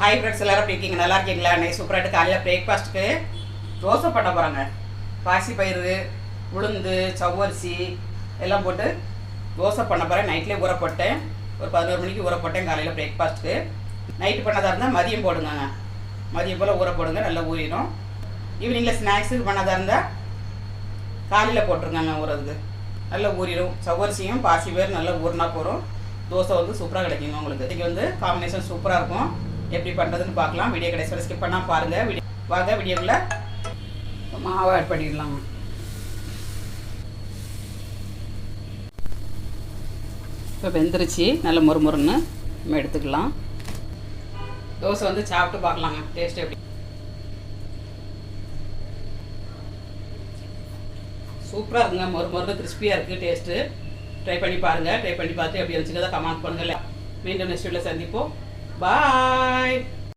Hi friends எல்லாரும் எப்படி இருக்கீங்க? நல்லா இருக்கீங்களா? இன்னைக்கு சூப்பராகிட்டு காலையில் பிரேக்ஃபாஸ்ட்டுக்கு தோசை பண்ண போகிறாங்க பாசி பயிறு உளுந்து சவ்வரிசி எல்லாம் போட்டு தோசை பண்ண போகிறேன் நைட்லேயே ஊற போட்டேன். ஒரு பதினோரு மணிக்கு ஊற போட்டேன் காலையில் பிரேக்ஃபாஸ்ட்டுக்கு நைட்டு பண்ணதாக இருந்தால் மதியம் போடுங்கங்க. மதியம் போல் ஊற போடுங்க நல்லா ஊறிடும். ஈவினிங்கில் ஸ்நாக்ஸுக்கு பண்ணதாக இருந்தால் காலையில் போட்டுருங்க ஊறதுக்கு. நல்லா ஊறிடும். சவ்வரிசியும் பாசி பேர் நல்லா ஊறினா போகிறோம் தோசை வந்து சூப்பராக கிடைக்குங்க உங்களுக்கு. இன்றைக்கி வந்து காம்பினேஷன் சூப்பராக இருக்கும். எப்படி பண்ணுறதுன்னு பார்க்கலாம். வீடியோ கடைசி வரை ஸ்கிப் பண்ணால் பாருங்கள் வீடியோ வாங்க வீடியோக்குள்ளே மாவை ஆட் பண்ணிடலாம். இப்போ வெந்துருச்சு. நல்ல மொறு மொறுன்னு நம்ம எடுத்துக்கலாம். தோசை வந்து சாப்பிட்டு பார்க்கலாங்க. டேஸ்ட் எப்படி? சூப்பராக இருக்குங்க. மொறு மொறு கிறிஸ்பியாக இருக்குது டேஸ்ட்டு ட்ரை பண்ணி பாருங்கள் ட்ரை பண்ணி பார்த்து எப்படி இருந்துச்சுக்கிறத கமெண்ட் பண்ணுங்கள் மீண்டும் நெக்ஸ்ட் வீடியோவில் சந்திப்போம். Bye.